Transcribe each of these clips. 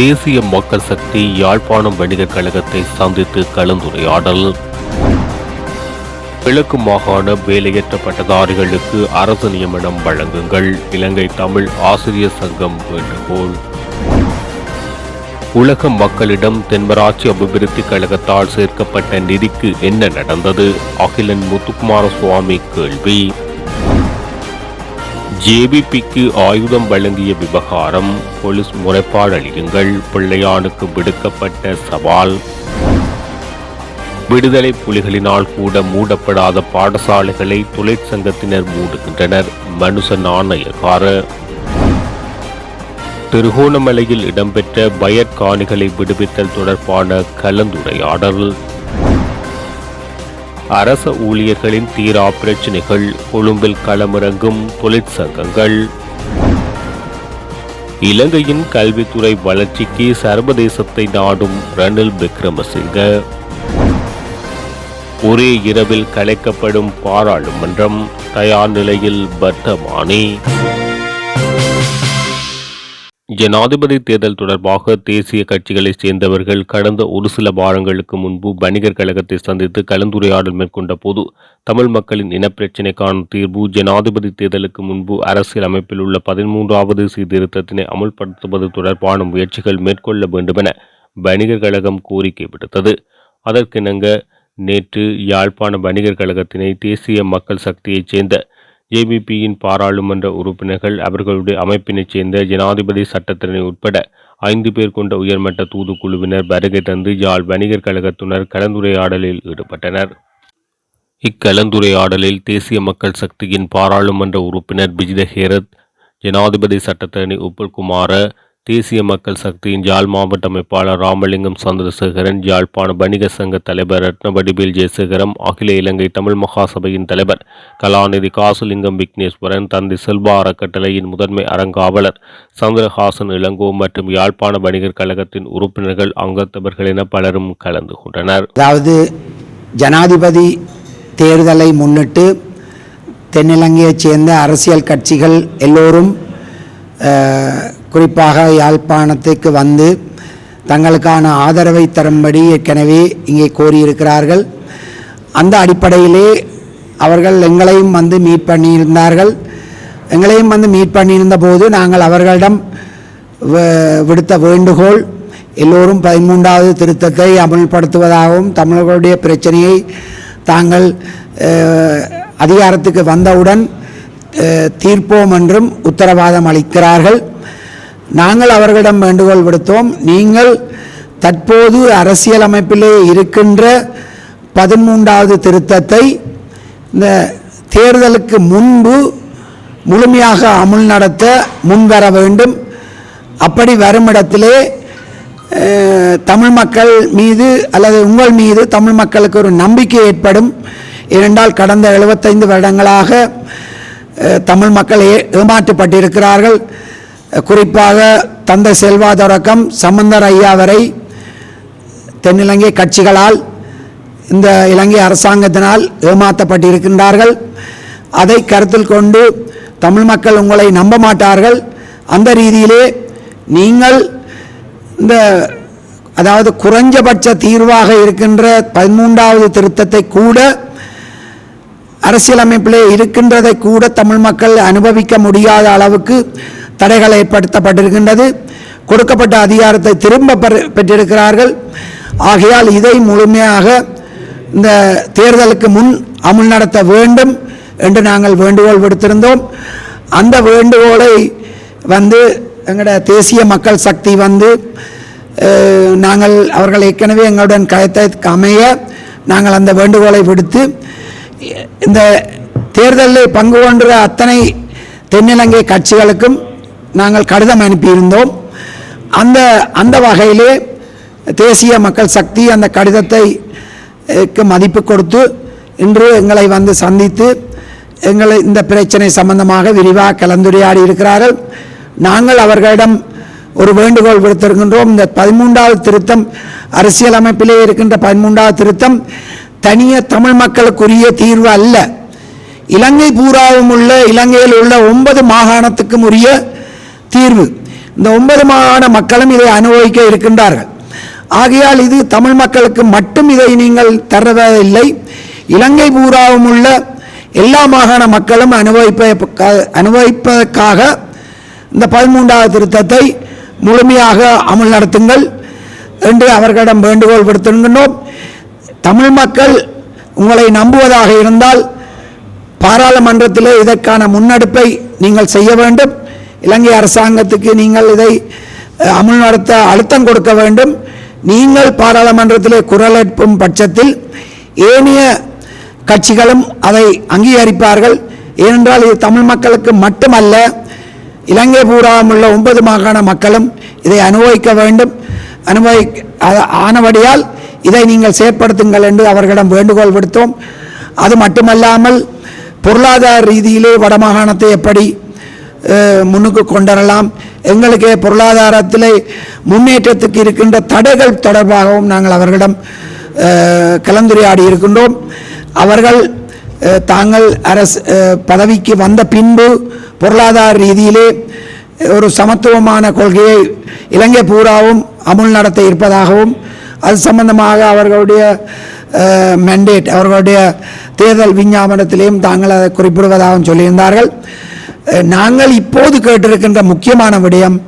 தேசிய மக்கள் சக்தி யாழ்ப்பாணம் வணிகர் கழகத்தை சந்தித்து கலந்துரையாடல். கிழக்கு மாகாண வேலையற்ற பட்டதாரிகளுக்கு அரசு நியமனம் வழங்குங்கள். இலங்கை தமிழ் ஆசிரியர் சங்கம் வேண்டுகோள். உலக மக்களிடம் தென்மராட்சி அபிவிருத்தி கழகத்தால் சேர்க்கப்பட்ட நிதிக்கு என்ன நடந்தது? அகிலன் முத்துக்குமார சுவாமி கேள்வி. ஜேபிபிக்கு ஆயுதம் வழங்கிய விவகாரம் போலீஸ் முறைப்பாடு அளியுங்கள். பிள்ளையானுக்கு விடுக்கப்பட்ட சவால். விடுதலை புலிகளினால் கூட மூடப்படாத பாடசாலைகளை தொழிற்சங்கத்தினர் மூடுகின்றனர். மனுஷ நாணயக்கார திருகோணமலையில் இடம்பெற்ற பயற்காணிகளை விடுவித்தல் தொடர்பான கலந்துரையாடல். அரச ஊழியர்களின் தீரா பிரச்சினைகள் கொழும்பில் களமிறங்கும் தொழிற்சங்கங்கள் இலங்கையின் கல்வித்துறை வளர்ச்சிக்கு சர்வதேசத்தை நாடும் ரணில் விக்ரமசிங்க. ஒரே இரவில் கலைக்கப்படும் பாராளுமன்றம் தயார் நிலையில் வர்த்தமானி. ஜனாதிபதி தேர்தல் தொடர்பாக தேசிய கட்சிகளைச் சேர்ந்தவர்கள் கடந்த ஒரு சில வாரங்களுக்கு முன்பு வணிகர் கழகத்தை சந்தித்து கலந்துரையாடல் மேற்கொண்ட போது தமிழ் மக்களின் இனப்பிரச்சினைக்கான தீர்வு ஜனாதிபதி தேர்தலுக்கு முன்பு அரசியல் அமைப்பில் உள்ள பதிமூன்றாவது சீர்திருத்தத்தினை அமுல்படுத்துவது தொடர்பான முயற்சிகள் மேற்கொள்ள வேண்டுமென வணிகர் கழகம் கோரிக்கை விடுத்தது. அதற்கிணங்க நேற்று யாழ்ப்பாண வணிகர் கழகத்தினை தேசிய மக்கள் சக்தியைச் சேர்ந்த ஏபிபியின் பாராளுமன்ற உறுப்பினர்கள் அவர்களுடைய அமைப்பினைச் சேர்ந்த ஜனாதிபதி சட்டத்தினை உட்பட ஐந்து பேர் கொண்ட உயர்மட்ட தூதுக்குழுவினர் வருகை தந்து யாழ் வணிகர் கழகத்தினர் கலந்துரையாடலில் ஈடுபட்டனர். இக்கலந்துரையாடலில் தேசிய மக்கள் சக்தியின் பாராளுமன்ற உறுப்பினர் பிஜித ஹேரத் ஜனாதிபதி சட்டத்தரணி உப்புல்குமார தேசிய மக்கள் சக்தியின் ஜாழ் மாவட்ட அமைப்பாளர் ராமலிங்கம் சந்திரசேகரன் யாழ்ப்பாண வணிக சங்க தலைவர் ரத்னவடிவேல் ஜெயசேகரம் அகில இலங்கை தமிழ் மகாசபையின் தலைவர் கலாநிதி காசுலிங்கம் விக்னேஸ்வரன் தந்தை செல்வா அறக்கட்டளையின் முதன்மை அறங்காவலர் சந்திரஹாசன் இளங்கோ மற்றும் யாழ்ப்பாண வணிகர் கழகத்தின் உறுப்பினர்கள் அங்கத்தவர்கள் என பலரும் கலந்து கொண்டனர். அதாவது ஜனாதிபதி தேர்தலை முன்னிட்டு தென்னிலங்கையைச் சேர்ந்த அரசியல் கட்சிகள் எல்லோரும் குறிப்பாக யாழ்ப்பாணத்துக்கு வந்து தங்களுக்கான ஆதரவை தரும்படி ஏற்கனவே இங்கே கோரியிருக்கிறார்கள். அந்த அடிப்படையிலே அவர்கள் எங்களையும் வந்து மீட் பண்ணியிருந்தார்கள். எங்களையும் வந்து மீட் பண்ணியிருந்த போது நாங்கள் அவர்களிடம் விடுத்த வேண்டுகோள் எல்லோரும் பதிமூன்றாவது திருத்தத்தை அமல்படுத்துவதாகவும் தமிழர்களுடைய பிரச்சனையை தாங்கள் அதிகாரத்துக்கு வந்தவுடன் தீர்ப்போம் என்றும் உத்தரவாதம் அளிக்கிறார்கள். நாங்கள் அவர்களிடம் வேண்டுகோள் விடுத்தோம். நீங்கள் தற்போது அரசியலமைப்பிலே இருக்கின்ற பதிமூன்றாவது திருத்தத்தை இந்த தேர்தலுக்கு முன்பு முழுமையாக அமுல் நடத்த முன்வர வேண்டும். அப்படி வரும் இடத்திலே தமிழ் மக்கள் மீது அல்லது உங்கள் மீது தமிழ் மக்களுக்கு ஒரு நம்பிக்கை ஏற்படும். ஏனென்றால் கடந்த 75 வருடங்களாக தமிழ் மக்கள் ஏமாற்றப்பட்டிருக்கிறார்கள். குறிப்பாக தந்தை செல்வா தொடக்கம் சம்பந்தர் ஐயா வரை தென்னிலங்கை கட்சிகளால் இந்த இலங்கை அரசாங்கத்தினால் ஏமாற்றப்பட்டிருக்கின்றார்கள். அதை கருத்தில் கொண்டு தமிழ் மக்கள் உங்களை நம்ப மாட்டார்கள். அந்த ரீதியிலே நீங்கள் இந்த அதாவது குறைஞ்சபட்ச தீர்வாக இருக்கின்ற பதிமூன்றாவது திருத்தத்தை கூட அரசியலமைப்பிலே இருக்கின்றதை கூட தமிழ் மக்கள் அனுபவிக்க முடியாத அளவுக்கு தடைகள் ஏற்படுத்தப்பட்டிருக்கின்றது கொடுக்கப்பட்ட அதிகாரத்தை திரும்ப பெற்றிருக்கிறார்கள். ஆகையால் இதை முழுமையாக இந்த தேர்தலுக்கு முன் அமுல் நடத்த வேண்டும் என்று நாங்கள் வேண்டுகோள் விடுத்திருந்தோம். அந்த வேண்டுகோளை வந்து எங்களோட தேசிய மக்கள் சக்தி வந்து நாங்கள் அவர்கள் ஏற்கனவே எங்களுடன் கயத்தற்கு அமைய நாங்கள் அந்த வேண்டுகோளை விடுத்து இந்த தேர்தலில் பங்கு கொண்ட அத்தனை தென்னிலங்கை கட்சிகளுக்கும் நாங்கள் கடிதம் அனுப்பியிருந்தோம். அந்த அந்த வகையிலே தேசிய மக்கள் சக்தி அந்த கடிதத்தை மதிப்பு கொடுத்து இன்று எங்களை வந்து சந்தித்து எங்களை இந்த பிரச்சனை சம்பந்தமாக விரிவாக கலந்துரையாடி இருக்கிறார்கள். நாங்கள் அவர்களிடம் ஒரு வேண்டுகோள் விடுத்திருக்கின்றோம். இந்த பதிமூன்றாவது திருத்தம் அரசியலமைப்பிலே இருக்கின்ற பதிமூன்றாவது திருத்தம் தனிய தமிழ் மக்களுக்குரிய தீர்வு அல்ல. இலங்கை பூராவும் உள்ள இலங்கையில் உள்ள ஒன்பது மாகாணத்துக்கும் உரிய தீர்வு. இந்த ஒன்பது மாகாண மக்களும் இதை அனுபவிக்க இருக்கின்றார்கள். ஆகையால் இது தமிழ் மக்களுக்கு மட்டும் இதை நீங்கள் தரவில்லை இலங்கை பூராவும் உள்ள எல்லா மாகாண மக்களும் அனுபவிப்ப அனுபவிப்பதற்காக இந்த பதிமூன்றாவது திருத்தத்தை முழுமையாக அமல் நடத்துங்கள் என்று அவர்களிடம் வேண்டுகோள் விடுத்திருக்கின்றோம். தமிழ் மக்கள் உங்களை நம்புவதாக இருந்தால் பாராளுமன்றத்திலே இதற்கான முன்னெடுப்பை நீங்கள் செய்ய வேண்டும். இலங்கை அரசாங்கத்துக்கு நீங்கள் இதை அஹ், அமுல் நடத்த அழுத்தம் கொடுக்க வேண்டும். நீங்கள் பாராளுமன்றத்திலே குரல் எழுப்பும் பட்சத்தில் ஏனைய கட்சிகளும் அதை அங்கீகரிப்பார்கள். ஏனென்றால் இது தமிழ் மக்களுக்கு மட்டுமல்ல இலங்கை பூராவும் உள்ள ஒன்பது மாகாண மக்களும் இதை அனுபவிக்க வேண்டும். அனுபவி ஆனபடியால் இதை நீங்கள் செயற்படுத்துங்கள் என்று அவர்களிடம் வேண்டுகோள் விடுத்தோம். அது மட்டுமல்லாமல் பொருளாதார ரீதியிலே வடமாகாணத்தை எப்படி முன்னுக்கு கொண்டுவரலாம் எங்களுக்கு பொருளாதாரத்திலே முன்னேற்றத்துக்கு இருக்கின்ற தடைகள் தொடர்பாகவும் நாங்கள் அவர்களிடம் கலந்துரையாடி இருக்கின்றோம். அவர்கள் தாங்கள் அரசு பதவிக்கு வந்த பின்பு பொருளாதார ரீதியிலே ஒரு சமத்துவமான கொள்கையை இலங்கை பூராவும் அமுல் நடத்த இருப்பதாகவும் அது சம்பந்தமாக அவர்களுடைய மெண்டேட் அவர்களுடைய தேர்தல் விஞ்ஞாபனத்திலேயும் தாங்கள் அதை குறிப்பிடுவதாகவும் சொல்லியிருந்தார்கள். நாங்கள் இப்போது கேட்டிருக்கின்ற முக்கியமான விடயம்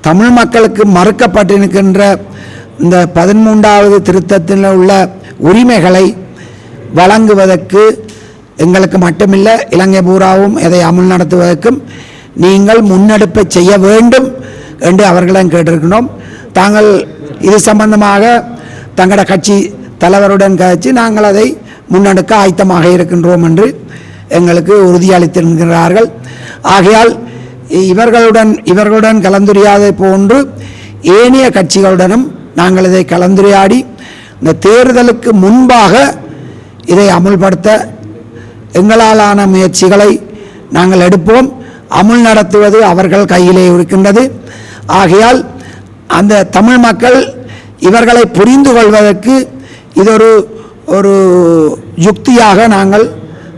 தமிழ் மக்களுக்கு மறுக்கப்பட்டிருக்கின்ற இந்த பதிமூன்றாவது திருத்தத்தில் உள்ள உரிமைகளை வழங்குவதற்கு எங்களுக்கு மட்டுமில்லை இலங்கை பூராவும் இதை அமல் நடத்துவதற்கும் நீங்கள் முன்னெடுப்பை செய்ய வேண்டும் என்று அவர்களிடம் கேட்டிருக்கிறோம். தாங்கள் இது சம்பந்தமாக தங்களோட கட்சி தலைவருடன் கழிச்சு நாங்கள் அதை முன்னெடுக்க ஆயத்தமாக இருக்கின்றோம் என்று எங்களுக்கு உறுதியளித்திருக்கிறார்கள். ஆகையால் இவர்களுடன் இவர்களுடன் கலந்துரையாதை போன்று ஏனைய கட்சிகளுடனும் நாங்கள் இதை கலந்துரையாடி இந்த தேர்தலுக்கு முன்பாக இதை அமுல்படுத்த எங்களாலான முயற்சிகளை நாங்கள் எடுப்போம். அமுல் நடத்துவது அவர்கள் கையிலே இருக்கின்றது. ஆகையால் அந்த தமிழ் மக்கள் இவர்களை புரிந்து கொள்வதற்கு இது ஒரு ஒரு யுக்தியாக நாங்கள்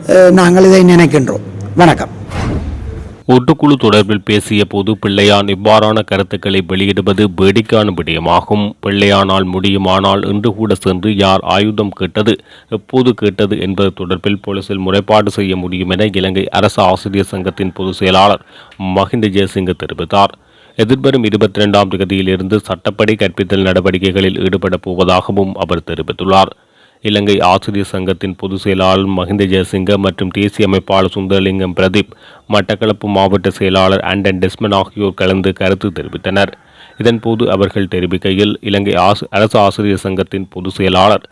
நாங்கள் இதை நினைக்கின்றோம். வணக்கம். ஒட்டுக்குழு தொடர்பில் பேசிய போது பிள்ளையான் இவ்வாறான கருத்துக்களை வெளியிடுவது வேடிக்கான விடயமாகும். பிள்ளையானால் முடியுமானால் இன்று கூட சென்று யார் ஆயுதம் கேட்டது எப்போது கேட்டது என்பது தொடர்பில் போலீசில் முறைப்பாடு செய்ய முடியும் என இலங்கை அரசு ஆசிரியர் சங்கத்தின் பொதுச் செயலாளர் மஹிந்த ஜெயசிங்க தெரிவித்தார். எதிர்வரும் இருபத்தி இரண்டாம் தேதியிலிருந்து சட்டப்படி கற்பித்தல் நடவடிக்கைகளில் ஈடுபடப் போவதாகவும் அவர் தெரிவித்துள்ளார். இலங்கை ஆசிரியர் சங்கத்தின் பொதுச் செயலாளர் மஹிந்த ஜெயசிங்க மற்றும் தேசிய அமைப்பாளர் சுந்தரலிங்கம் பிரதீப் மட்டக்களப்பு மாவட்ட செயலாளர் அண்டன் டெஸ்மன் ஆகியோர் கலந்து கருத்து தெரிவித்தனர். இதன்போது அவர்கள் தெரிவிக்கையில் இலங்கை அரசு ஆசிரியர் சங்கத்தின் பொதுச் செயலாளர்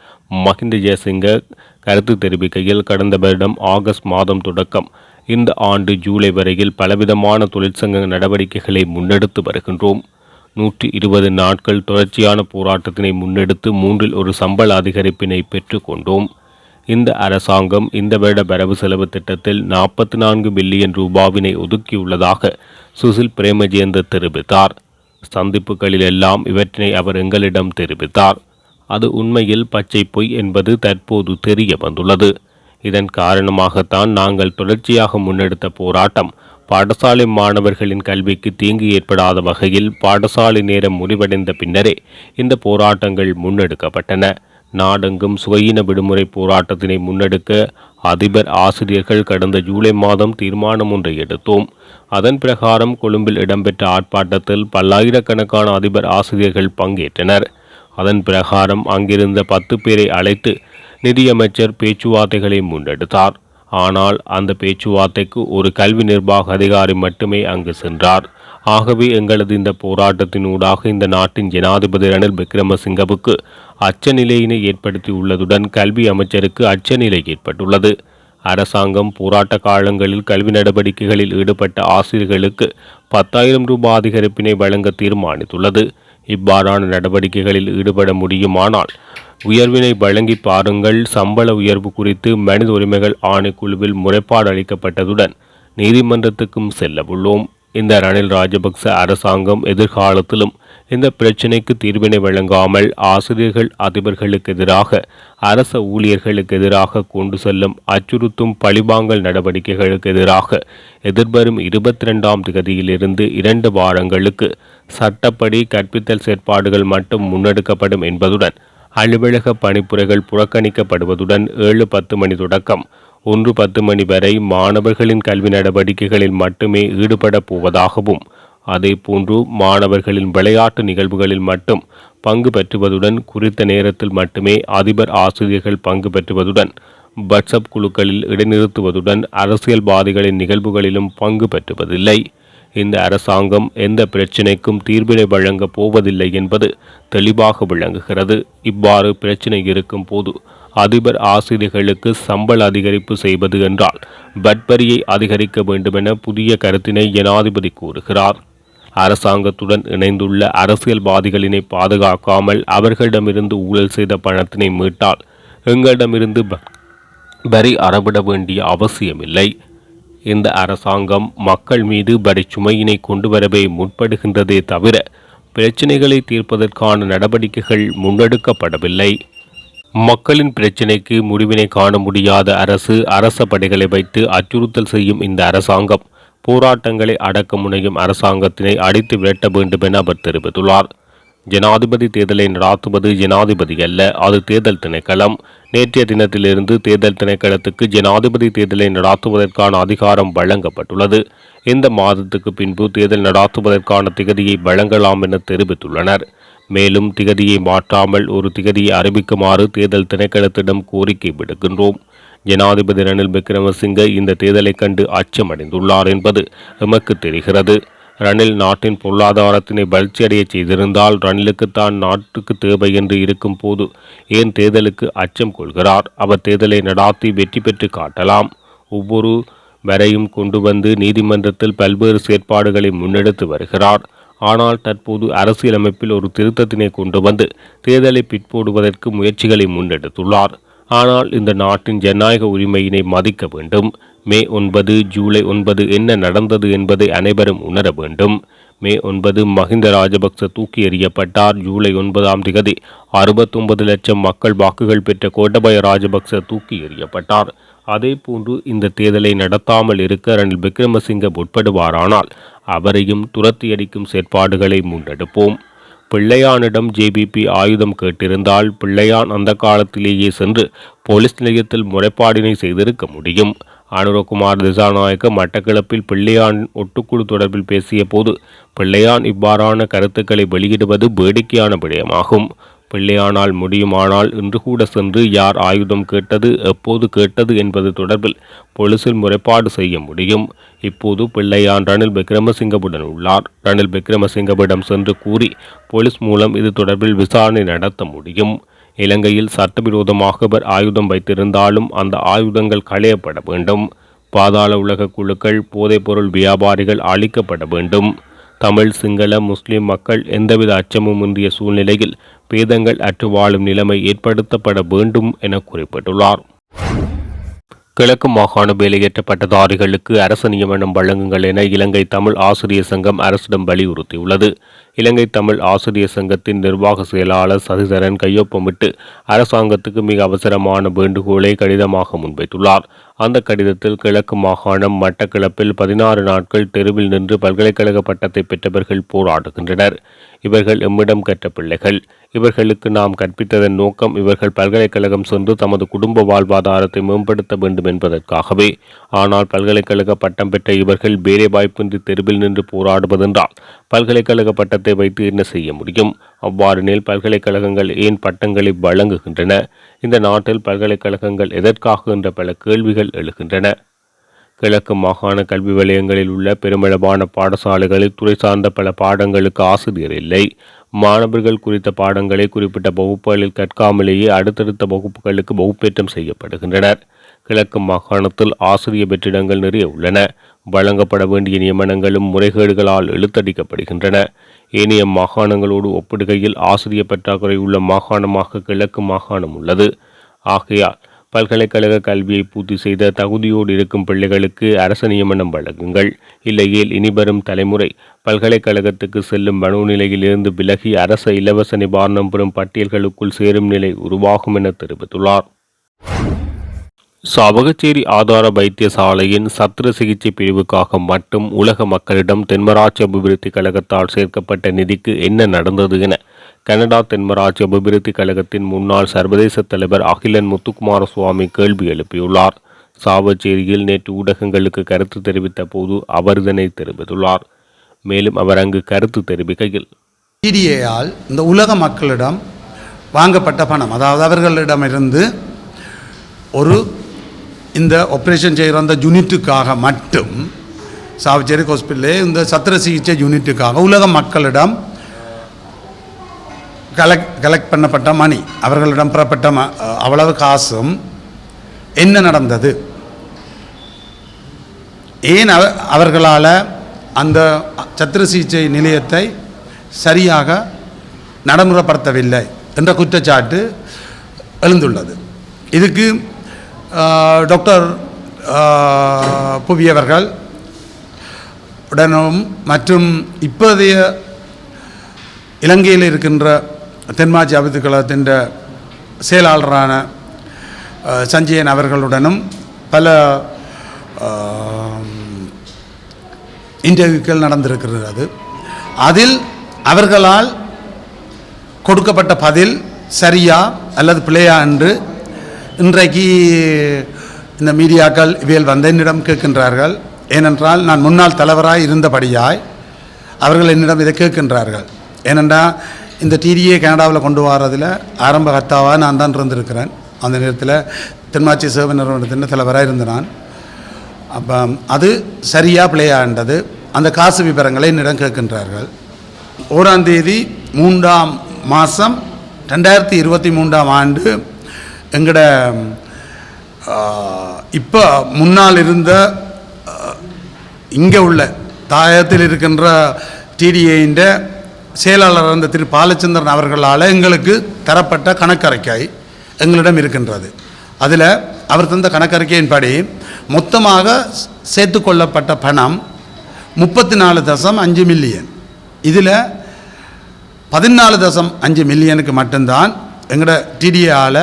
மஹிந்த ஜெயசிங்க கருத்து தெரிவிக்கையில் கடந்த வருடம் ஆகஸ்ட் மாதம் தொடக்கம் இந்த ஆண்டு ஜூலை வரையில் பலவிதமான தொழிற்சங்க நடவடிக்கைகளை முன்னெடுத்து வருகின்றோம். நூற்றி இருபது நாட்கள் தொடர்ச்சியான போராட்டத்தினை முன்னெடுத்து மூன்றில் ஒரு சம்பள அதிகரிப்பினை பெற்றுக்கொண்டோம் இந்த அரசாங்கம் இந்த வருட வரவு செலவு திட்டத்தில் நாற்பத்தி நான்கு பில்லியன் ரூபாவினை ஒதுக்கியுள்ளதாக சுசில் பிரேமஜேந்தர் தெரிவித்தார். சந்திப்புகளிலெல்லாம் இவற்றினை அவர் எங்களிடம் தெரிவித்தார். அது உண்மையில் பச்சை பொய் என்பது தற்போது தெரிய வந்துள்ளது. இதன் காரணமாகத்தான் நாங்கள் தொடர்ச்சியாக முன்னெடுத்த போராட்டம் பாடசாலை மாணவர்களின் கல்விக்கு தீங்கு ஏற்படாத வகையில் பாடசாலை நேரம் முடிவடைந்த பின்னரே இந்த போராட்டங்கள் முன்னெடுக்கப்பட்டன. நாடெங்கும் சுகையின விடுமுறை போராட்டத்தினை முன்னெடுக்க அதிபர் ஆசிரியர்கள் கடந்த ஜூலை மாதம் தீர்மானம் ஒன்றை எடுத்தோம். அதன் பிரகாரம் கொழும்பில் இடம்பெற்ற ஆர்ப்பாட்டத்தில் பல்லாயிரக்கணக்கான அதிபர் ஆசிரியர்கள் பங்கேற்றனர். அதன் பிரகாரம் அங்கிருந்த பத்து பேரை அழைத்து நிதியமைச்சர் பேச்சுவார்த்தைகளை முன்னெடுத்தார். ஆனால் அந்த பேச்சுவார்த்தைக்கு ஒரு கல்வி நிர்வாக அதிகாரி மட்டுமே அங்கு சென்றார். ஆகவே எங்களது இந்த போராட்டத்தினூடாக இந்த நாட்டின் ஜனாதிபதி ரணில் விக்ரமசிங்கவுக்கு அச்சநிலையினை ஏற்படுத்தியுள்ளதுடன் கல்வி அமைச்சருக்கு அச்சநிலை ஏற்பட்டுள்ளது. அரசாங்கம் போராட்ட காலங்களில் கல்வி நடவடிக்கைகளில் ஈடுபட்ட ஆசிரியர்களுக்கு பத்தாயிரம் ரூபாய் அதிகரிப்பினை வழங்க தீர்மானித்துள்ளது. இவ்வாறான நடவடிக்கைகளில் ஈடுபட முடியுமானால் உயர்வினை வழங்கி பாருங்கள். சம்பள உயர்வு குறித்து மனித உரிமைகள் ஆணைக்குழுவில் முறைப்பாடு அளிக்கப்பட்டதுடன் நீதிமன்றத்துக்கும் செல்ல உள்ளோம் இந்த ரணில் ராஜபக்ச அரசாங்கம் எதிர்காலத்திலும் இந்த பிரச்சினைக்கு தீர்வினை வழங்காமல் ஆசிரியர்கள் அதிபர்களுக்கு எதிராக அரச ஊழியர்களுக்கு எதிராக கொண்டு செல்லும் அச்சுறுத்தும் பழிவாங்கல் நடவடிக்கைகளுக்கு எதிராக எதிர்வரும் இருபத்தி ரெண்டாம் தேதியிலிருந்து இரண்டு வாரங்களுக்கு சட்டப்படி கற்பித்தல் செயற்பாடுகள் மட்டும் முன்னெடுக்கப்படும் என்பதுடன் அலுவலக பணிப்புரைகள் புறக்கணிக்கப்படுவதுடன் ஏழு பத்து மணி தொடக்கம். ஒன்று பத்து மணி வரை மாணவர்களின் கல்வி நடவடிக்கைகளில் மட்டுமே ஈடுபடப் போவதாகவும் அதேபோன்று மாணவர்களின் விளையாட்டு நிகழ்வுகளில் மட்டும் பங்கு பெற்றுவதுடன் குறித்த நேரத்தில் மட்டுமே அதிபர் ஆசிரியர்கள் பங்கு பெற்றுவதுடன் வாட்ஸ்அப் குழுக்களில் இடைநிறுத்துவதுடன் அரசியல்வாதிகளின் நிகழ்வுகளிலும் பங்கு பெற்றுவதில்லை. இந்த அரசாங்கம் எந்த பிரச்சினைக்கும் தீர்வினை வழங்கப் போவதில்லை என்பது தெளிவாக விளங்குகிறது. இவ்வாறு பிரச்சினை இருக்கும் போது அதிபர் ஆசிரியர்களுக்கு சம்பள அதிகரிப்பு செய்வது என்றால் பட்பரியை அதிகரிக்க வேண்டுமென புதிய கருத்தினை ஜனாதிபதி கூறுகிறார். அரசாங்கத்துடன் இணைந்துள்ள அரசியல்வாதிகளினை பாதுகாக்காமல் அவர்களிடமிருந்து ஊழல் செய்த பணத்தினை மீட்டால் எங்களிடமிருந்து வரி அறவிட வேண்டிய அவசியமில்லை. இந்த அரசாங்கம் மக்கள் மீது வரி சுமையினை கொண்டு வரவே முற்படுகின்றதே தவிர பிரச்சினைகளை தீர்ப்பதற்கான நடவடிக்கைகள் முன்னெடுக்கப்படவில்லை. மக்களின் பிரச்சினைக்கு முடிவினை காண முடியாத அரசு அரச படைகளை வைத்து அச்சுறுத்தல் செய்யும் இந்த அரசாங்கம் போராட்டங்களை அடக்க முனையும் அரசாங்கத்தினை அடித்து விரட்ட வேண்டும் என அவர் தெரிவித்துள்ளார். ஜனாதிபதி தேர்தலை நடாத்துவது ஜனாதிபதி அல்ல அது தேர்தல் திணைக்களம். நேற்றைய தினத்திலிருந்து தேர்தல் திணைக்களத்துக்கு ஜனாதிபதி தேர்தலை நடாத்துவதற்கான அதிகாரம் வழங்கப்பட்டுள்ளது. இந்த மாதத்துக்கு பின்பு தேர்தல் நடாத்துவதற்கான திகதியை வழங்கலாம் என தெரிவித்துள்ளனர். மேலும் திகதியை மாற்றாமல் ஒரு திகதியை அறிவிக்குமாறு தேர்தல் திணைக்களத்திடம் கோரிக்கை விடுக்கின்றோம். ஜனாதிபதி ரணில் விக்ரமசிங்க இந்த தேர்தலை கண்டு அச்சமடைந்துள்ளார் என்பது எமக்கு தெரிகிறது. ரணில் நாட்டின் பொருளாதாரத்தினை வளர்ச்சியடைய செய்திருந்தால் ரணிலுக்கு தான் நாட்டுக்கு தேவை என்று இருக்கும் போது ஏன் தேர்தலுக்கு அச்சம் கொள்கிறார்? அவர் தேர்தலை நடாத்தி வெற்றி பெற்று காட்டலாம். ஒவ்வொரு வரையும் கொண்டு வந்து நீதிமன்றத்தில் பல்வேறு செயற்பாடுகளை முன்னெடுத்து வருகிறார். ஆனால் தற்போது அரசியலமைப்பில் ஒரு திருத்தத்தினை கொண்டு வந்து தேர்தலை பிற்போடுவதற்கு முயற்சிகளை முன்னெடுத்துள்ளார். ஆனால் இந்த நாட்டின் ஜனநாயக உரிமையினை மதிக்க வேண்டும். மே ஒன்பது ஜூலை ஒன்பது என்ன நடந்தது என்பதை அனைவரும் உணர வேண்டும். மே ஒன்பது மஹிந்த ராஜபக்ச தூக்கி எறியப்பட்டார். ஜூலை ஒன்பதாம் திகதி அறுபத்தொன்பது லட்சம் மக்கள் வாக்குகள் பெற்ற கோட்டபய ராஜபக்ச தூக்கி எறியப்பட்டார். அதேபோன்று இந்த தேர்தலை நடத்தாமல் இருக்க ரணில் விக்ரமசிங்க உட்படுவாரானால் அவரையும் துரத்தியடிக்கும் செயற்பாடுகளை முன்னெடுப்போம். பிள்ளையானிடம் ஜேபிபி ஆயுதம் கேட்டிருந்தால் பிள்ளையான் அந்த காலத்திலேயே சென்று போலீஸ் நிலையத்தில் முறைப்பாடினை செய்திருக்க முடியும். அனுரகுமார் திசாநாயக்க மட்டக்களப்பில் பிள்ளையான் ஒட்டுக்குழு தொடர்பில் பேசிய போது பிள்ளையான் இவ்வாறான கருத்துக்களை வெளியிடுவது வேடிக்கையான விடயமாகும். பிள்ளையானால் முடியுமானால் இன்று கூட சென்று யார் ஆயுதம் கேட்டது எப்போது கேட்டது என்பது தொடர்பில் போலீசில் முறைப்பாடு செய்ய முடியும். இப்போது பிள்ளையான் ரணில் விக்ரமசிங்கவுடன் உள்ளார். ரணில் விக்ரமசிங்கவிடம் சென்று கூறி போலீஸ் மூலம் இது தொடர்பில் விசாரணை நடத்த முடியும். இலங்கையில் சட்டவிரோதமாக அவர் ஆயுதம் வைத்திருந்தாலும் அந்த ஆயுதங்கள் களையப்பட வேண்டும். பாதாள உலக குழுக்கள் போதைப்பொருள் வியாபாரிகள் அழிக்கப்பட வேண்டும். தமிழ் சிங்கள முஸ்லிம் மக்கள் எந்தவித அச்சமும் இன்றிய சூழ்நிலையில் பேதங்கள் அற்று வாழும் நிலைமை ஏற்படுத்தப்பட வேண்டும் என குறிப்பிட்டுள்ளார். கிழக்கு மாகாண வேலையேற்ற பட்டதாரிகளுக்கு அரசு நியமனம் வழங்குங்கள் என இலங்கை தமிழ் ஆசிரியர் சங்கம் அரசிடம் வலியுறுத்தியுள்ளது. இலங்கை தமிழ் ஆசிரியர் சங்கத்தின் நிர்வாக செயலாளர் சசிதரன் கையொப்பமிட்டு அரசாங்கத்துக்கு மிக அவசரமான வேண்டுகோளை கடிதமாக முன்வைத்துள்ளார். அந்த கடிதத்தில் கிழக்கு மாகாணம் மட்டக்கிழப்பில் பதினாறு நாட்கள் தெருவில் நின்று பல்கலைக்கழக பட்டத்தை பெற்றவர்கள் போராடுகின்றனர். இவர்கள் எம்மிடம் கற்ற பிள்ளைகள். இவர்களுக்கு நாம் கற்பித்ததன் நோக்கம் இவர்கள் பல்கலைக்கழகம் சென்று தமது குடும்ப வாழ்வாதாரத்தை மேம்படுத்த வேண்டும் என்பதற்காகவே. ஆனால் பல்கலைக்கழக பட்டம் பெற்ற இவர்கள் வேலை வாய்ப்பின்றி தெருவில் நின்று போராடுவதென்றால் பல்கலைக்கழக பட்டத்தை வைத்து என்ன செய்ய முடியும்? அவ்வாறெனில் பல்கலைக்கழகங்கள் ஏன் பட்டங்களை வழங்குகின்றன? இந்த நாட்டில் பல்கலைக்கழகங்கள் எதற்காக என்ற பல கேள்விகள் எழுகின்றன. கிழக்கு மாகாண கல்வி வலயங்களில் உள்ள பெருமளவான பாடசாலைகளில் துறை சார்ந்த பல பாடங்களுக்கு ஆசிரியர் இல்லை. மாணவர்கள் குறித்த பாடங்களை குறிப்பிட்ட வகுப்புகளில் கற்காமலேயே அடுத்தடுத்த வகுப்புகளுக்கு வகுப்பேற்றம் செய்யப்படுகின்றனர். கிழக்கு மாகாணத்தில் ஆசிரியர் வெற்றிடங்கள் நிறைய உள்ளன. வழங்கப்பட வேண்டிய நியமனங்களும் முறைகேடுகளால் இழுத்தடிக்கப்படுகின்றன ஏனைய மாகாணங்களோடு ஒப்பிடுகையில் ஆசிரியர் பற்றாக்குறை உள்ள மாகாணமாக கிழக்கு மாகாணம் உள்ளது. ஆகையால் பல்கலைக்கழக கல்வியை பூர்த்தி செய்த தகுதியோடு இருக்கும் பிள்ளைகளுக்கு அரச நியமனம் வழங்குங்கள். இல்லையேல் இனிவரும் தலைமுறை பல்கலைக்கழகத்துக்கு செல்லும் மனோநிலையிலிருந்து விலகி அரச இலவச நிவாரணம் பெறும் பட்டியல்களுக்குள் சேரும் நிலை உருவாகும் என தெரிவித்துள்ளார். சாவகச்சேரி ஆதார வைத்தியசாலையின் சத்திர சிகிச்சை பிரிவுக்காக மட்டும் உலக மக்களிடம் தென்மராட்சி அபிவிருத்தி கழகத்தால் சேர்க்கப்பட்ட நிதிக்கு என்ன நடந்தது என கனடா தென்மராட்சி அபிவிருத்தி கழகத்தின் முன்னாள் சர்வதேச தலைவர் அகிலன் முத்துக்குமார சுவாமி கேள்வி எழுப்பியுள்ளார். சாவச்சேரியில் நேற்று ஊடகங்களுக்கு கருத்து தெரிவித்த போது அவர் இதனை தெரிவித்துள்ளார். மேலும் அவர் அங்கு கருத்து தெரிவிக்கையில் சிடிஏயால் இந்த உலக மக்களிடம் வாங்கப்பட்ட பணம் அதாவது அவர்களிடமிருந்து ஒரு இந்த ஆப்ரேஷன் செய்கிற அந்த யூனிட்டுக்காக மட்டும் சாவச்சேரி ஹாஸ்பிட்டலே இந்த சத்திர சிகிச்சை யூனிட்டுக்காக உலக மக்களிடம் கலெக்ட் கலெக்ட் பண்ணப்பட்ட மணி அவர்களிடம் பெறப்பட்ட ம அவ்வளவு காசும் என்ன நடந்தது? ஏன் அவ அவர்களால் அந்த சத்திர சிகிச்சை நிலையத்தை சரியாக நடைமுறைப்படுத்தவில்லை என்ற குற்றச்சாட்டு எழுந்துள்ளது. இதுக்கு டாக்டர் புவி அவர்கள் உடனும் மற்றும் இப்போதைய இலங்கையில் இருக்கின்ற தென்மாஜி அபித்து கழகத்தின் செயலாளரான சஞ்சயன் அவர்களுடனும் பல இன்டர்வியூக்கள் நடந்திருக்கிறது அதில் அவர்களால் கொடுக்கப்பட்ட பதில் சரியா அல்லது பிழையா என்று இன்றைக்கு இந்த மீடியாக்கள் இவையில் வந்த என்னிடம் கேட்கின்றார்கள். ஏனென்றால் நான் முன்னாள் தலைவராக இருந்தபடியாய் அவர்கள் என்னிடம் இதை கேட்கின்றார்கள். ஏனென்றால் இந்த டிடிஏ கனடாவில் கொண்டு வரதில் ஆரம்ப கர்த்தாவாக நான் தான் இருந்திருக்கிறேன். அந்த நேரத்தில் தென்மாச்சி சேவை நிறுவனத்தின் தலைவராக இருந்த நான் அப்போ அது சரியாக பிளே ஆண்டது அந்த காசு விவரங்களை என்னிடம் கேட்கின்றார்கள். ஓராம் தேதி மூன்றாம் மாதம் ரெண்டாயிரத்தி இருபத்தி மூன்றாம் ஆண்டு எங்களோட இப்போ முன்னால் இருந்த இங்கே உள்ள தாயத்தில் இருக்கின்ற டிடிஏயின் செயலாளர் அந்த திரு பாலச்சந்திரன் அவர்களால் எங்களுக்கு தரப்பட்ட கணக்கறிக்கை எங்களிடம் இருக்கின்றது. அதில் அவர் தந்த கணக்கறிக்கையின்படி மொத்தமாக சேர்த்து கொள்ளப்பட்ட பணம் முப்பத்தி நாலு தசம் அஞ்சு மில்லியன். இதில் பதினாலு தசம் அஞ்சு மில்லியனுக்கு மட்டும்தான் எங்களோட டிடிஏஆல்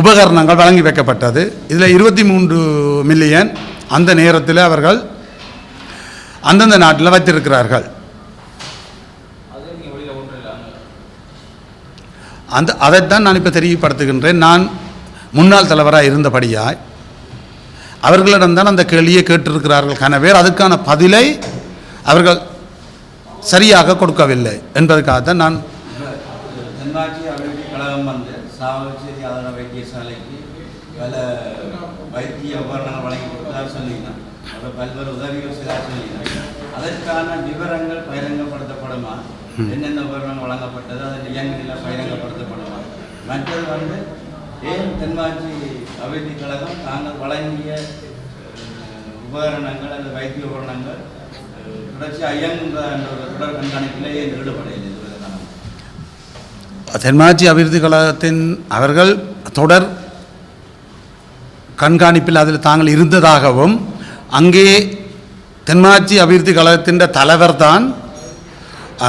உபகரணங்கள் வழங்கி வைக்கப்பட்டது. இதில் இருபத்தி மூன்று மில்லியன் அந்த நேரத்தில் அவர்கள் அந்தந்த நாட்டில் வைத்திருக்கிறார்கள். அந்த அதைத்தான் நான் இப்போ தெரியப்படுத்துகின்றேன். நான் முன்னாள் தலைவராக இருந்தபடியாய் அவர்களிடம்தான் அந்த கேள்வியை கேட்டிருக்கிறார்கள் கனவேர் அதுக்கான பதிலை அவர்கள் சரியாக கொடுக்கவில்லை என்பதற்காகத்தான் நான் தென்மாட்சி அபிவிருத்தி கழகம் வந்து சாவச்சேரி ஆதார வைத்தியசாலைக்கு பல வைத்திய உபகரணங்கள் வழங்கி கொடுத்தார் சொல்லினார் அவர் பல்வேறு உதவிகள் செய்தார் சொல்லினார் அதற்கான விவரங்கள் பகிரங்கப்படுத்தப்படுமா? என்னென்ன உபகரணங்கள் வழங்கப்பட்டது? அதன் இயங்குநிலை பகிரங்கப்படுத்தப்படுமா? மற்றது வந்து ஏன் தென்மாட்சி அபிவிருத்தி கழகம் தாங்கள் வழங்கிய உபகரணங்கள் அல்லது வைத்திய உபகரணங்கள் தொடர்ச்சியாக இயங்குகின்ற என்ற தொடர் கண்காணிப்பில் ஏன் ஈடுபடையில் தென்மாட்சி அபிவிருத்தி கழகத்தின் அவர்கள் தொடர் கண்காணிப்பில் அதில் தாங்கள் இருந்ததாகவும் அங்கே தென்மாச்சி அபிவிருத்தி கழகத்தின் தலைவர் தான்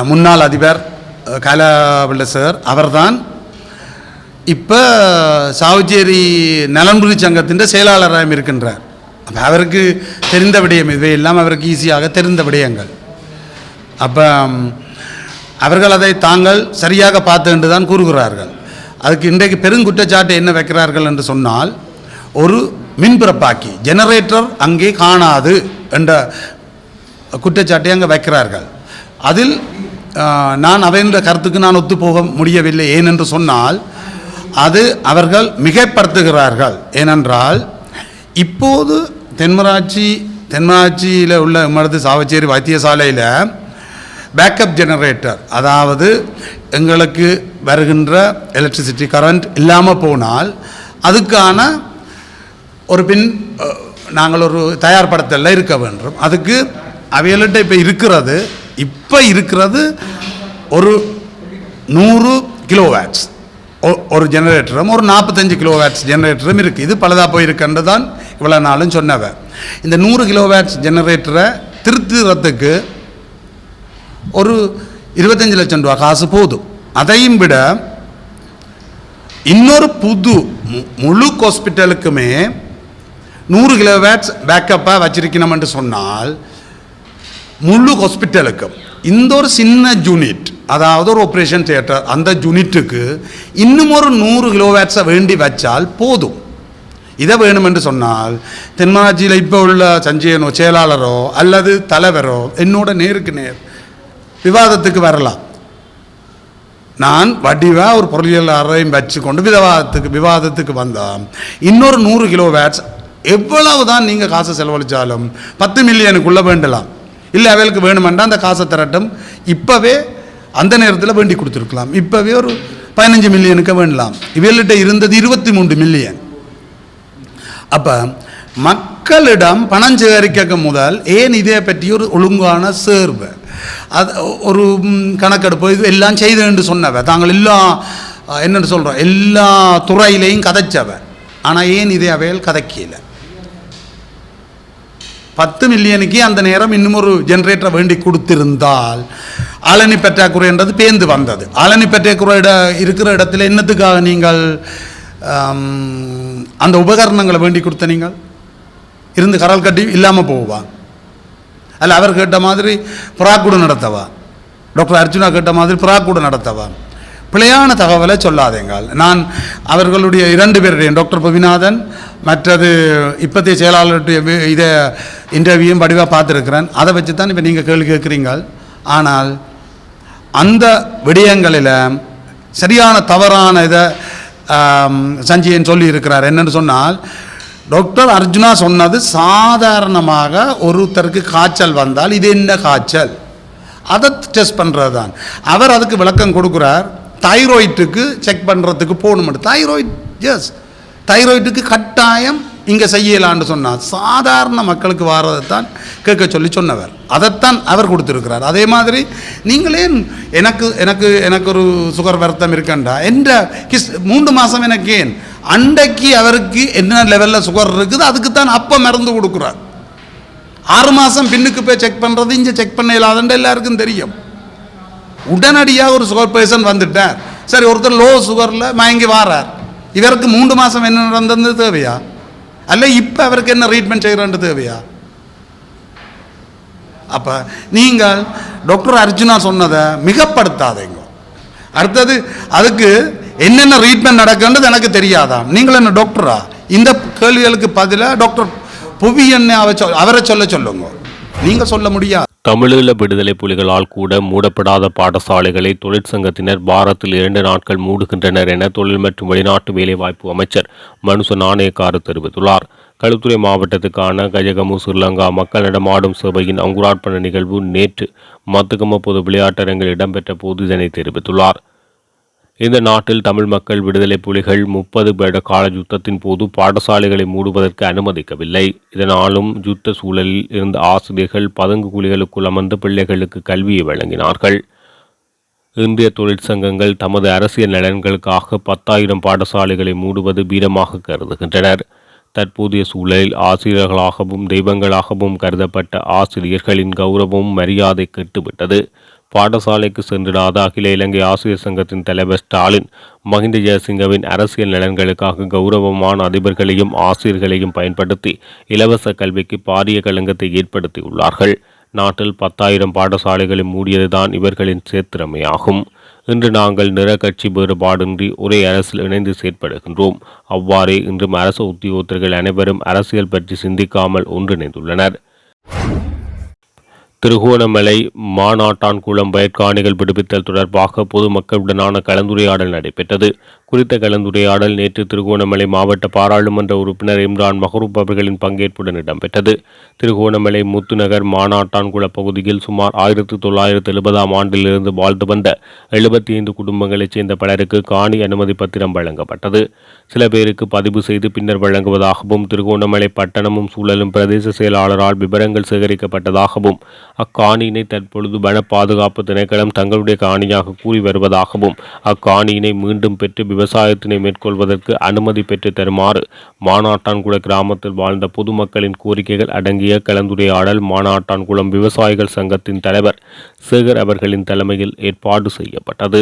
முன்னாள் அதிபர் அஹ், கலாபிள்ள சார் அவர்தான். இப்போ சாவுச்சேரி நலன்புரி சங்கத்தின் செயலாளராக இருக்கின்றார். அப்போ அவருக்கு தெரிந்த விடயம் இவையெல்லாம் அவருக்கு ஈஸியாக தெரிந்த விடயங்கள். அப்போ அவர்கள் அதை தாங்கள் சரியாக பார்த்து என்று தான் கூறுகிறார்கள். அதுக்கு இன்றைக்கு பெருங்குற்றச்சாட்டு என்ன வைக்கிறார்கள் என்று சொன்னால் ஒரு மின்பிறப்பாக்கி ஜெனரேட்டர் அங்கே காணாது என்ற குற்றச்சாட்டை அங்கே வைக்கிறார்கள். அதில் நான் அவைன்ற கருத்துக்கு நான் ஒத்துப்போக முடியவில்லை ஏனென்று சொன்னால் அது அவர்கள் மிகைப்படுத்துகிறார்கள். ஏனென்றால் இப்போது தென்மராட்சி தென்மராட்சியில் உள்ள மருது சாவச்சேரி வைத்தியசாலையில் பேக்கப் ஜெனரேட்டர் அதாவது எங்களுக்கு வருகின்ற எலக்ட்ரிசிட்டி கரண்ட் இல்லாமல் போனால் அதுக்கான ஒரு பின் நாங்கள் ஒரு தயார்படுத்தலில் இருக்க வேண்டும். அதுக்கு அவைகள்கிட்ட இப்போ இருக்கிறது இப்போ இருக்கிறது ஒரு நூறு கிலோவேட்ஸ். ஒரு ஜெனரேட்டரும் ஒரு நாற்பத்தஞ்சு கிலோவேட்ஸ் ஜெனரேட்டரும் இருக்குது இது பலதாக போயிருக்கன்று தான் இவ்வளோ நாளும் சொன்னவ. இந்த நூறு கிலோவேட்ஸ் ஜெனரேட்டரை திருத்துறதுக்கு ஒரு இருபத்தஞ்சு லட்சம் ரூபா காசு போதும். அதையும் விட இன்னொரு புது மு- முழு ஹாஸ்பிட்டலுக்குமே நூறு கிலோவேட்ஸ் பேக்கப்பாக வச்சிருக்கணும்னு சொன்னால் முழு ஹாஸ்பிட்டலுக்கும் இந்த ஒரு சின்ன யூனிட் அதாவது ஒரு ஆப்ரேஷன் தியேட்டர் அந்த யூனிட்டுக்கு இன்னும் ஒரு நூறு கிலோவேட்ஸை வேண்டி வச்சால் போதும். இதை வேணுமென்று சொன்னால் தென்மராஜியில் இப்போ உள்ள சஞ்சயனோ செயலாளரோ அல்லது தலைவரோ என்னோட நேருக்கு நேர் விவாதத்துக்கு வரலாம். நான் வடிவாக ஒரு பொருளியலாளரையும் வச்சுக்கொண்டு விவாதத்துக்கு விவாதத்துக்கு வந்தால் இன்னொரு நூறு கிலோ வேட்ஸ் எவ்வளவு தான் நீங்கள் காசு செலவழித்தாலும் பத்து மில்லியனுக்குள்ளே வேண்டலாம். இல்லை அவைகளுக்கு வேணுமெண்டா அந்த காசை திரட்டும். இப்போவே அந்த நேரத்தில் வேண்டி கொடுத்துருக்கலாம். இப்போவே ஒரு பதினஞ்சு மில்லியனுக்கு வேண்டலாம். இவள்கிட்ட இருந்தது இருபத்தி மூன்று மில்லியன். அப்போ மக்களிடம் பணம் சேகரிக்க முதல் ஏன் இதை பற்றி ஒரு ஒழுங்கான சேர்வு? அது ஒரு கணக்கெடுப்பு இது எல்லாம் செய்து சொன்னவ தாங்கள் எல்லாம் என்னென்னு என்னன்னு சொல்கிறோம் எல்லா துறையிலையும் கதைச்சவ ஆனால் ஏன் இதை அவையில் கதைக்கல? பத்து மில்லியனுக்கு அந்த நேரம் இன்னும் ஒரு வேண்டி கொடுத்திருந்தால் ஆளணி பற்றாக்குறைன்றது பேந்து வந்தது. அலனி பற்றாக்குறை இட இருக்கிற இடத்துல என்னத்துக்காக நீங்கள் அந்த உபகரணங்களை வேண்டி கொடுத்த நீங்கள்? இருந்து கரல் கட்டி இல்லாமல் போவா? அல்ல அவர் கேட்ட மாதிரி புறாக்கூடு நடத்தவா? டாக்டர் அர்ஜுனா கேட்ட மாதிரி புறாக்கூடு நடத்தவா? பிழையான தகவலை சொல்லாதேங்கள் நான் அவர்களுடைய இரண்டு பேருடைய டாக்டர் பவிநாதன் மற்றது இப்போதைய செயலாளருடைய இதை இன்டர்வியூயும் வடிவாக பார்த்துருக்கிறேன். அதை வச்சு தான் இப்போ நீங்கள் கேள்வி கேட்குறீங்க ஆனால் அந்த விடயங்களில் சரியான தவறான இதை சஞ்சயன் சொல்லி இருக்கிறார் என்னன்னு சொன்னால் டாக்டர் அர்ஜுனா சொன்னது சாதாரணமாக ஒருத்தருக்கு காய்ச்சல் வந்தால் இது என்ன காய்ச்சல்? அதை டெஸ்ட் பண்ணுறது தான் அவர் அதுக்கு விளக்கம் கொடுக்குறார். தைராய்டுக்கு செக் பண்ணுறதுக்கு போகணும் தைராய்டு எஸ் தைராய்டுக்கு கட்டாயம் இங்கே செய்யலான்னு சொன்னார் சாதாரண மக்களுக்கு வாரதை தான் கேட்க சொல்லி சொன்னவர். அதைத்தான் அவர் கொடுத்துருக்கிறார். அதே மாதிரி நீங்களே எனக்கு எனக்கு எனக்கு ஒரு சுகர் வருத்தம் இருக்கண்டா? என்ற கிஸ் மூன்று மாதம் எனக்கு ஏன்? அண்டைக்கு அவருக்கு என்ன லெவலில் சுகர் இருக்குது அதுக்கு தான் அப்போ மருந்து கொடுக்குறார். ஆறு மாதம் பின்னுக்கு போய் செக் பண்ணுறது இங்கே செக் பண்ண இல்லாதண்டு எல்லாருக்கும் தெரியும். உடனடியாக ஒரு சுகர் பேஷண்ட் வந்துட்டார். சரி ஒருத்தர் லோ சுகரில் மயங்கி வாரார். இவருக்கு மூன்று மாதம் என்ன நடந்தது தேவையா? அல்ல இப்போ அவருக்கு என்ன ட்ரீட்மெண்ட் செய்கிறேன்னு தேவையா? அப்போ நீங்கள் டாக்டர் அர்ஜுனா சொன்னதை மிகப்படுத்தாதீங்க. அடுத்தது அதுக்கு என்னென்ன ட்ரீட்மெண்ட் நடக்குன்றது எனக்கு தெரியாதாம் நீங்கள் என்ன டாக்டரா இந்த கேள்விகளுக்கு பதிலாக டாக்டர் புவி என்ன அவ அவரை சொல்ல சொல்லுங்க. நீங்கள் சொல்ல முடியாது. தமிழீழ விடுதலை புலிகளால் கூட மூடப்படாத பாடசாலைகளை தொழிற்சங்கத்தினர் பாரத்தில் இரண்டு நாட்கள் மூடுகின்றனர் என தொழில் மற்றும் வெளிநாட்டு வேலைவாய்ப்பு அமைச்சர் மனுச நாணயக்காரு தெரிவித்துள்ளார். களுத்துறை மாவட்டத்துக்கான கஜகமு ஸ்ரீலங்கா மக்கள் நடமாடும் சபையின் அங்குரார்ப்பண நிகழ்வு நேற்று மத்துகம பொது விளையாட்டரங்கில் இடம்பெற்ற போது இதனை தெரிவித்துள்ளார். இந்த நாட்டில் தமிழ் மக்கள் விடுதலை புலிகள் முப்பது வருட கால யுத்தத்தின் போது பாடசாலைகளை மூடுவதற்கு அனுமதிக்கவில்லை. இதனாலும் யுத்த சூழலில் இருந்த ஆசிரியர்கள் பதுங்கு குழிகளுக்குள் அமர்ந்து பிள்ளைகளுக்கு கல்வியை வழங்கினார்கள். இந்திய தொழிற்சங்கங்கள் தமது அரசியல் நலன்களுக்காக பத்தாயிரம் பாடசாலைகளை மூடுவது வீரமாக கருதுகின்றனர். தற்போதைய சூழலில் ஆசிரியர்களாகவும் தெய்வங்களாகவும் கருதப்பட்ட ஆசிரியர்களின் கௌரவமும் மரியாதை கெட்டுவிட்டது. பாடசாலைக்கு சென்றிடாத அகில இலங்கை ஆசிரியர் சங்கத்தின் தலைவர் ஸ்டாலின் மஹிந்த ஜெயசிங்கவின் அரசியல் நலன்களுக்காக கௌரவமான அதிபர்களையும் ஆசிரியர்களையும் பயன்படுத்தி இலவச கல்விக்கு பாரிய களங்கத்தை ஏற்படுத்தியுள்ளார்கள். நாட்டில் பத்தாயிரம் பாடசாலைகளை மூடியதுதான் இவர்களின் சேத்திரமையாகும் இன்று நாங்கள் நிற கட்சி வேறுபாடின்றி ஒரே அரசில் இணைந்து செயற்படுகின்றோம். அவ்வாறே இன்றும் அரசு உத்தியோகத்தர்கள் அனைவரும் அரசியல் பற்றி சிந்திக்காமல் ஒன்றிணைந்துள்ளனர். திருகோணமலை மாநாட்டான்குளம் பயிர்காணிகள் விடுவித்தல் தொடர்பாக பொதுமக்களுடனான கலந்துரையாடல் நடைபெற்றது. குறித்த கலந்துரையாடல் நேற்று திருகோணமலை மாவட்ட பாராளுமன்ற உறுப்பினர் இம்ரான் மஹரூப் அவர்களின் பங்கேற்புடன் இடம்பெற்றது. திருகோணமலை முத்துநகர் மாநாட்டான்குள பகுதியில் சுமார் ஆயிரத்தி தொள்ளாயிரத்து எழுபதாம் ஆண்டிலிருந்து வாழ்ந்து வந்த எழுபத்தி ஐந்து குடும்பங்களைச் சேர்ந்த பலருக்கு காணி அனுமதி பத்திரம் வழங்கப்பட்டது. சில பேருக்கு பதிவு செய்து பின்னர் வழங்குவதாகவும் திருகோணமலை பட்டணமும் சூழலும் பிரதேச செயலாளரால் விவரங்கள் சேகரிக்கப்பட்டதாகவும் அக்காணியினை தற்பொழுது வன பாதுகாப்பு திணைக்களம் தங்களுடைய காணியாக கூறி வருவதாகவும் அக்காணியினை மீண்டும் பெற்று விவசாயத்தினை மேற்கொள்வதற்கு அனுமதி பெற்று தருமாறு மானாட்டான்குள கிராமத்தில் வாழ்ந்த பொதுமக்களின் கோரிக்கைகள் அடங்கிய கலந்துரையாடல் மானாட்டான்குளம் விவசாயிகள் சங்கத்தின் தலைவர் சேகர் அவர்களின் தலைமையில் ஏற்பாடு செய்யப்பட்டது.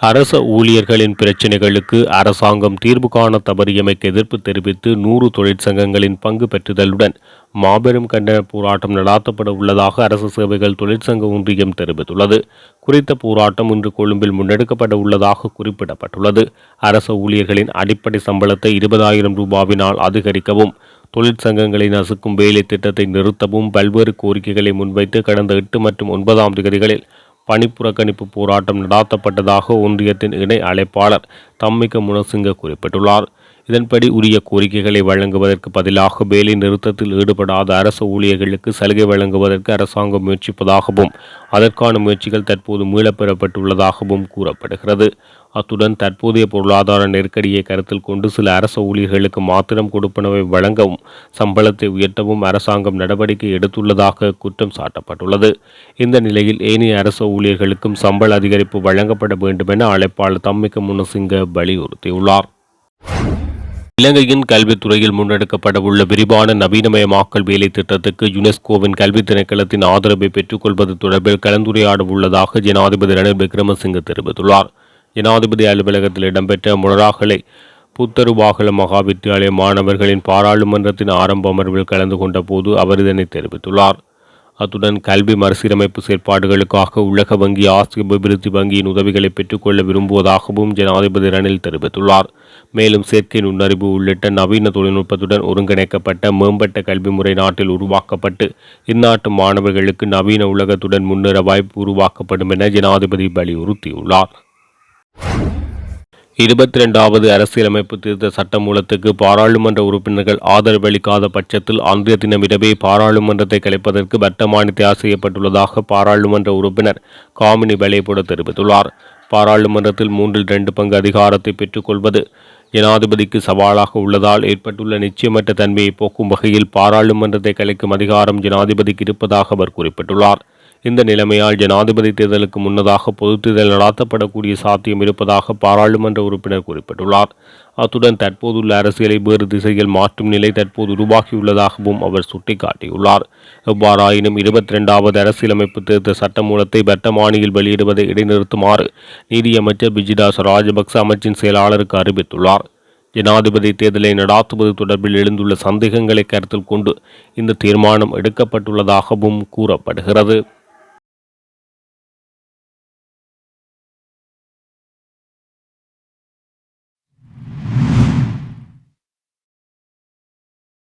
அரச ஊழியர்களின் பிரச்சினைகளுக்கு அரசாங்கம் தீர்வு காண தவறியமைக்கு எதிர்ப்பு தெரிவித்து நூறு தொழிற்சங்கங்களின் பங்கு பெற்றுதலுடன் மாபெரும் கண்டன போராட்டம் நடாத்தப்பட உள்ளதாக அரசு சேவைகள் தொழிற்சங்க ஒன்றியம் தெரிவித்துள்ளது. குறித்த போராட்டம் இன்று கொழும்பில் முன்னெடுக்கப்பட உள்ளதாக குறிப்பிடப்பட்டுள்ளது. அரச ஊழியர்களின் அடிப்படை சம்பளத்தை இருபதாயிரம் ரூபாவினால் அதிகரிக்கவும் தொழிற்சங்கங்களை நசுக்கும் வேலை திட்டத்தை நிறுத்தவும் பல்வேறு கோரிக்கைகளை முன்வைத்து கடந்த எட்டு மற்றும் ஒன்பதாம் தேதிகளில் பணிப்புறக்கணிப்பு போராட்டம் நடாத்தப்பட்டதாக ஒன்றியத்தின் இணை அழைப்பாளர் தம்மிக முனசிங்க குறிப்பிட்டுள்ளார். இதன்படி உரிய கோரிக்கைகளை வழங்குவதற்கு பதிலாக வேலை நிறுத்தத்தில் ஈடுபடாத அரசு ஊழியர்களுக்கு சலுகை வழங்குவதற்கு அரசாங்கம் முயற்சிப்பதாகவும் அதற்கான முயற்சிகள் தற்போது மீளப்பெறப்பட்டுள்ளதாகவும் கூறப்படுகிறது. அத்துடன் தற்போதைய பொருளாதார நெருக்கடியை கருத்தில் கொண்டு சில அரசு ஊழியர்களுக்கு மாத்திரம் கொடுப்பனவை வழங்கவும் சம்பளத்தை உயர்த்தவும் அரசாங்கம் நடவடிக்கை எடுத்துள்ளதாக குற்றம் சாட்டப்பட்டுள்ளது. இந்த நிலையில் ஏனைய அரசு ஊழியர்களுக்கும் சம்பள அதிகரிப்பு வழங்கப்பட வேண்டுமென அழைப்பாளர் தம்மிக்க முனசிங்க வலியுறுத்தியுள்ளார். இலங்கையின் கல்வித்துறையில் முன்னெடுக்கப்பட உள்ள விரிவான நவீனமயமாக்கல் வேலை திட்டத்துக்கு யுனெஸ்கோவின் கல்வி திணைக்களத்தின் ஆதரவை பெற்றுக்கொள்வது தொடர்பில் கலந்துரையாட உள்ளதாக ஜனாதிபதி ரணில் விக்ரமசிங்க தெரிவித்துள்ளார். ஜனாதிபதி அலுவலகத்தில் இடம்பெற்ற முனராகலை புத்தருவாகல மகா வித்தியாலய மாணவர்களின் பாராளுமன்றத்தின் ஆரம்ப அமர்வில் கலந்து கொண்ட போது அவர் இதனை தெரிவித்துள்ளார். அத்துடன் கல்வி மறுசீரமைப்பு செயற்பாடுகளுக்காக உலக வங்கி ஆசிய அபிவிருத்தி வங்கியின் உதவிகளை பெற்றுக்கொள்ள விரும்புவதாகவும் ஜனாதிபதி ரணில் தெரிவித்துள்ளார். மேலும் செயற்கை நுண்ணறிவு உள்ளிட்ட நவீன தொழில்நுட்பத்துடன் ஒருங்கிணைக்கப்பட்ட மேம்பட்ட கல்வி முறை நாட்டில் உருவாக்கப்பட்டு இந்நாட்டு மாணவர்களுக்கு நவீன உலகத்துடன் முன்னேற வாய்ப்பு உருவாக்கப்படும் என ஜனாதிபதி வலியுறுத்தியுள்ளார். இருபத்தி ரெண்டாவது அரசியலமைப்பு திருத்த சட்டமூலத்துக்கு பாராளுமன்ற உறுப்பினர்கள் ஆதரவளிக்காத பட்சத்தில் அன்றைய தினம் இரவே பாராளுமன்றத்தை கலைப்பதற்கு வர்த்தமானி தயார் செய்யப்பட்டுள்ளதாக பாராளுமன்ற உறுப்பினர் காமினி பலேபுட தெரிவித்துள்ளார். பாராளுமன்றத்தில் மூன்றில் ரெண்டு பங்கு அதிகாரத்தை பெற்றுக்கொள்வது ஜனாதிபதிக்கு சவாலாக உள்ளதால் ஏற்பட்டுள்ள நிச்சயமற்ற தன்மையை போக்கும் வகையில் பாராளுமன்றத்தை கலைக்கும் அதிகாரம் ஜனாதிபதிக்கு இருப்பதாக அவர் குறிப்பிட்டுள்ளார். இந்த நிலைமையால் ஜனாதிபதி தேர்தலுக்கு முன்னதாக பொதுத் தேர்தல் நடாத்தப்படக்கூடிய சாத்தியம் இருப்பதாக பாராளுமன்ற உறுப்பினர் குறிப்பிட்டுள்ளார். அத்துடன் தற்போதுள்ள அரசியலை வேறு திசையில் மாற்றும் நிலை தற்போது உருவாகியுள்ளதாகவும் அவர் சுட்டிக்காட்டியுள்ளார். எவ்வாறாயினும் இருபத்தி ரெண்டாவது அரசியலமைப்பு திருத்த சட்டமூலத்தை வர்த்தமானியில் வெளியிடுவதை இடைநிறுத்துமாறு நீதியமைச்சர் பிஜிதாஸ் ராஜபக்ச அமைச்சின் செயலாளருக்கு அறிவித்துள்ளார். ஜனாதிபதி தேர்தலை நடாத்துவது தொடர்பில் எழுந்துள்ள சந்தேகங்களை கருத்தில் கொண்டு இந்த தீர்மானம் எடுக்கப்பட்டுள்ளதாகவும் கூறப்படுகிறது.